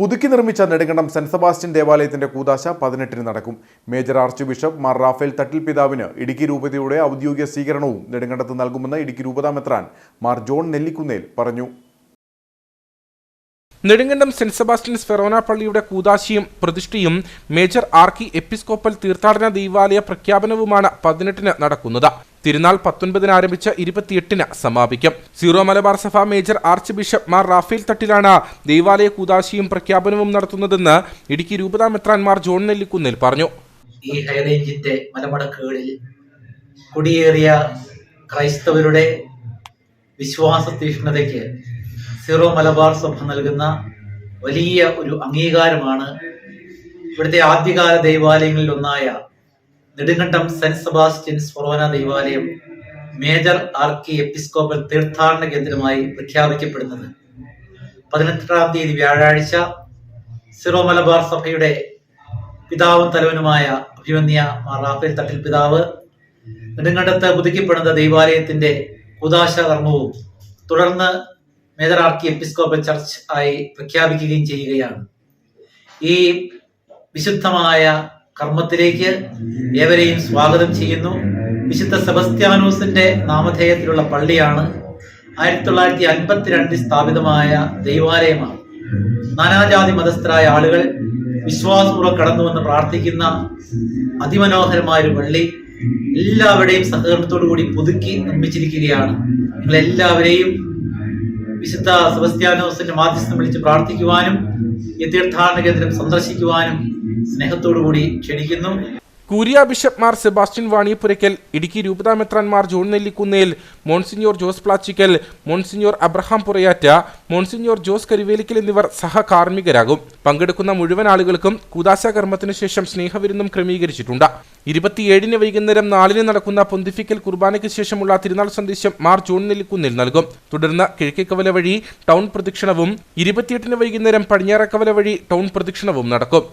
പുതുക്കി നിർമ്മിച്ച Nedumkandam saint Sebastian ദേവാലയത്തിന്റെ കൂതാശ പതിനെട്ടിന് നടക്കും. Major archbishop Mar Raphael Thattil പിതാവിന് ഇടുക്കി രൂപതയുടെ ഔദ്യോഗിക സ്വീകരണവും നെടുങ്കണ്ടത്ത് നൽകുമെന്ന് ഇടുക്കി രൂപതാ മെത്രാൻ മാർ ജോൺ നെല്ലിക്കുന്നേൽ പറഞ്ഞു. നെടുങ്കണ്ടം സെന്റ് സെബാസ്റ്റ്യൻസ് ഫെറോന പള്ളിയുടെ കൂതാശിയും പ്രതിഷ്ഠയും മേജർ ആർക്കി എപ്പിസ്കോപ്പൽ തീർത്ഥാടന ദൈവാലയ പ്രഖ്യാപനവുമാണ് പതിനെട്ടിന് നടക്കുന്നത്. തിരുനാൾ പത്തൊൻപതിന് ആരംഭിച്ച് ഇരുപത്തിയെട്ടിന് സമാപിക്കും. സീറോ മലബാർ സഭ major archbishop Mar Rafale തട്ടിലാണ് ദൈവാലയ കൂതാശിയും പ്രഖ്യാപനവും നടത്തുന്നതെന്ന് ഇടുക്കി രൂപതാ മെത്രാൻമാർ ജോൺ നെല്ലിക്കുന്നിൽ പറഞ്ഞു. ഈ ഹൈറേഞ്ചിന്റെ മലമടക്കുകളിൽ കുടിയേറിയ ക്രൈസ്തവരുടെ വിശ്വാസ തീഷ്ണതയ്ക്ക് സീറോ മലബാർ സഭ നൽകുന്ന വലിയ ഒരു അംഗീകാരമാണ് ഇവിടുത്തെ ആദ്യകാല ദൈവാലയങ്ങളിൽ ഒന്നായ നെടുങ്കണ്ടം സെന്റ് സെബാസ്റ്റ്യൻസ് ഫൊറോന ദൈവാലയം മേജർ ആർക്കി എപ്പിസ്കോപ്പൽ തീർത്ഥാടന കേന്ദ്രമായി പ്രഖ്യാപിക്കപ്പെടുന്നത്. പതിനെട്ടാം തീയതി വ്യാഴാഴ്ച സിറോ മലബാർ സഭയുടെ പിതാവും തലവനുമായ അഭിമന്യ റാഫേൽ തട്ടിൽ പിതാവ് നെടുങ്കണ്ടത്ത് പുതുക്കിപ്പെടുന്ന ദൈവാലയത്തിന്റെ ഉദാശ കർമ്മവും തുടർന്ന് മേജർ ആർക്കി എപ്പിസ്കോപ്പൽ ചർച്ച് ആയി പ്രഖ്യാപിക്കുകയും ചെയ്യുകയാണ്. ഈ വിശുദ്ധമായ കർമ്മത്തിലേക്ക് ഏവരെയും സ്വാഗതം ചെയ്യുന്നു. വിശുദ്ധ സെബസ്ത്യാനോസിന്റെ നാമധേയത്തിലുള്ള പള്ളിയാണ്. ആയിരത്തി തൊള്ളായിരത്തി അൻപത്തിരണ്ടിൽ സ്ഥാപിതമായ ദൈവാലയമാണ്. നാനാജാതി മതസ്ഥരായ ആളുകൾ വിശ്വാസപൂർവം കടന്നുവെന്ന് പ്രാർത്ഥിക്കുന്ന അതിമനോഹരമായ ഒരു പള്ളി എല്ലാവരുടെയും സഹകരണത്തോടു കൂടി പുതുക്കി നിർമ്മിച്ചിരിക്കുകയാണ്. നിങ്ങൾ എല്ലാവരെയും വിശുദ്ധ സെബസ്ത്യാനോസിന്റെ മാധ്യസ്ഥം വിളിച്ച് പ്രാർത്ഥിക്കുവാനും ഈ തീർത്ഥാടന കേന്ദ്രം സന്ദർശിക്കുവാനും സ്നേഹത്തോടു കൂടി ക്ഷണിക്കുന്നു. Curia bishop Mar Sebastian Vaniyapurackal Idukki രൂപതാ മെത്രാൻമാർ John Nellikunnel monsignor Jose Plachickal monsignor Abraham Purayatt monsignor Jose Karuvelickal എന്നിവർ സഹകാർമ്മികരാകും. പങ്കെടുക്കുന്ന മുഴുവൻ ആളുകൾക്കും കൂതാശ കർമ്മത്തിനു ശേഷം സ്നേഹവിരുന്നും ക്രമീകരിച്ചിട്ടുണ്ട്. ഇരുപത്തിയേഴിന് വൈകുന്നേരം നാലിന് നടക്കുന്ന പൊന്തിഫിക്കൽ കുർബാനയ്ക്ക് ശേഷമുള്ള തിരുനാൾ സന്ദേശം മാർ ജോൺ നെല്ലിക്കുന്നിൽ നൽകും. തുടർന്ന് കിഴക്കേക്കവല വഴി ടൗൺ പ്രദക്ഷിണവും ഇരുപത്തിയെട്ടിന് വൈകുന്നേരം പടിഞ്ഞാറക്കവല വഴി ടൗൺ പ്രദക്ഷിണവും നടക്കും.